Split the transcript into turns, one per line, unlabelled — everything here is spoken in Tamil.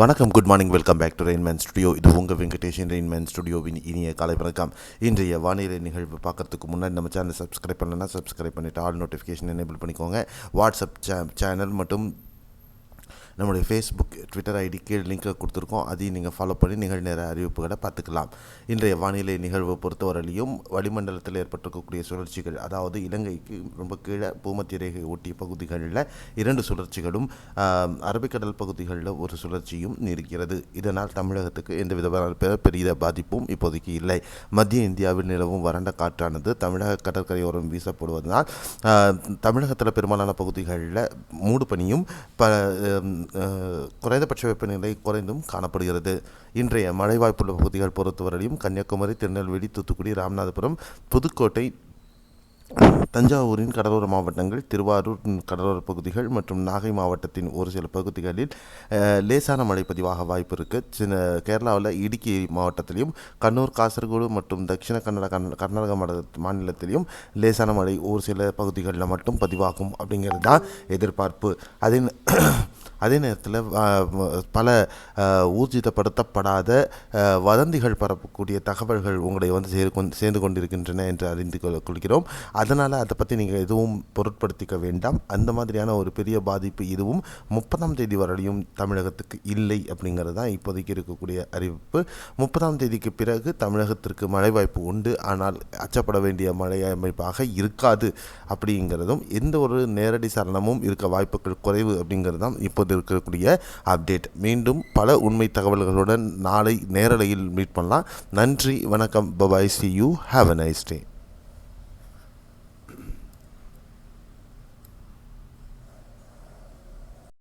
வணக்கம் good morning welcome back to rainman studio இது உங்கள் வெங்கடேஷன் ரெயின்மேன் ஸ்டுடியோவின் இனிய காலை வணக்கம். இன்றைய வானிலை நிகழ்வு பார்க்கறதுக்கு முன்னாடி நம்ம சேனல் சப்ஸ்கிரைப் பண்ணலன்னா சப்ஸ்கிரைப் பண்ணிவிட்டு ஆல் நோட்டிஃபிகேஷன் எனேபிள் பண்ணிக்கோங்க. வாட்ஸ்அப் சே சேனல் மற்றும் நம்முடைய ஃபேஸ்புக் ட்விட்டர் ஐடி கீழ் லிங்கை கொடுத்துருக்கோம். அதையும் நீங்கள் ஃபாலோ பண்ணி நிகழ்நேர அறிவிப்புகளை பார்த்துக்கலாம். இன்றைய வானிலை நிகழ்வு பொறுத்தவரையிலையும் வளிமண்டலத்தில் ஏற்பட்டிருக்கக்கூடிய சுழற்சிகள் அதாவது இலங்கைக்கு ரொம்ப கீழே பூமத்திய ரேகை ஒட்டிய பகுதிகளில் இரண்டு சுழற்சிகளும் அரபிக்கடல் பகுதிகளில் ஒரு சுழற்சியும் இருக்கிறது. இதனால் தமிழகத்துக்கு எந்த விதமான பெரிய பாதிப்பும் இப்போதைக்கு இல்லை. மத்திய இந்தியாவில் நிலவும் வறண்ட காற்றானது தமிழக கடற்கரையோரம் வீசப்படுவதனால் தமிழகத்தில் பெரும்பாலான பகுதிகளில் மூடு பனியும் ப குறைந்தபட்ச வெப்பநிலை குறைந்தும் காணப்படுகிறது. இன்றைய மழை வாய்ப்புள்ள பகுதிகள் பொறுத்தவரையிலும் கன்னியாகுமரி திருநெல்வேலி தூத்துக்குடி ராமநாதபுரம் புதுக்கோட்டை தஞ்சாவூரின் கடலோர மாவட்டங்கள் திருவாரூர் கடலோர பகுதிகள் மற்றும் நாகை மாவட்டத்தின் ஒரு சில பகுதிகளில் லேசான மழை பதிவாக வாய்ப்பு இருக்குது சின்ன கேரளாவில் இடுக்கி மாவட்டத்திலையும் கண்ணூர் காசர்கோடு மற்றும் தட்சிண கன்னட கண் கர்நாடக மாநில- மாநிலத்திலையும் லேசான மழை ஒரு சில பகுதிகளில் மட்டும் பதிவாகும் அப்படிங்கிறது தான் எதிர்பார்ப்பு. அதே அதே நேரத்தில் பல ஊர்ஜிதப்படுத்தப்படாத வதந்திகள் பரப்பக்கூடிய தகவல்கள் உங்களை வந்து சேர் கொண்டு சேர்ந்து கொண்டிருக்கின்றன என்று அறிந்து கொள் கொள்கிறோம். அதனால் அதை பற்றி நீங்கள் எதுவும் பொருட்படுத்திக்க வேண்டாம். அந்த மாதிரியான ஒரு பெரிய பாதிப்பு இதுவும் முப்பதாம் தேதி வரலையும் தமிழகத்துக்கு இல்லை அப்படிங்கிறது தான் இப்போதைக்கு இருக்கக்கூடிய அறிவிப்பு. முப்பதாம் தேதிக்கு பிறகு தமிழகத்திற்கு மழை வாய்ப்பு உண்டு. ஆனால் அச்சப்பட வேண்டிய மழை அமைப்பாக இருக்காது அப்படிங்கிறதும் எந்த ஒரு நேரடி சரணமும் இருக்க வாய்ப்புகள் குறைவு அப்படிங்கிறது தான் இப்போது இருக்கக்கூடிய அப்டேட் மீண்டும் பல உண்மை தகவல்களுடன் நாளை நேரலையில் மீட் பண்ணலாம். நன்றி வணக்கம். Bye bye see you have a nice day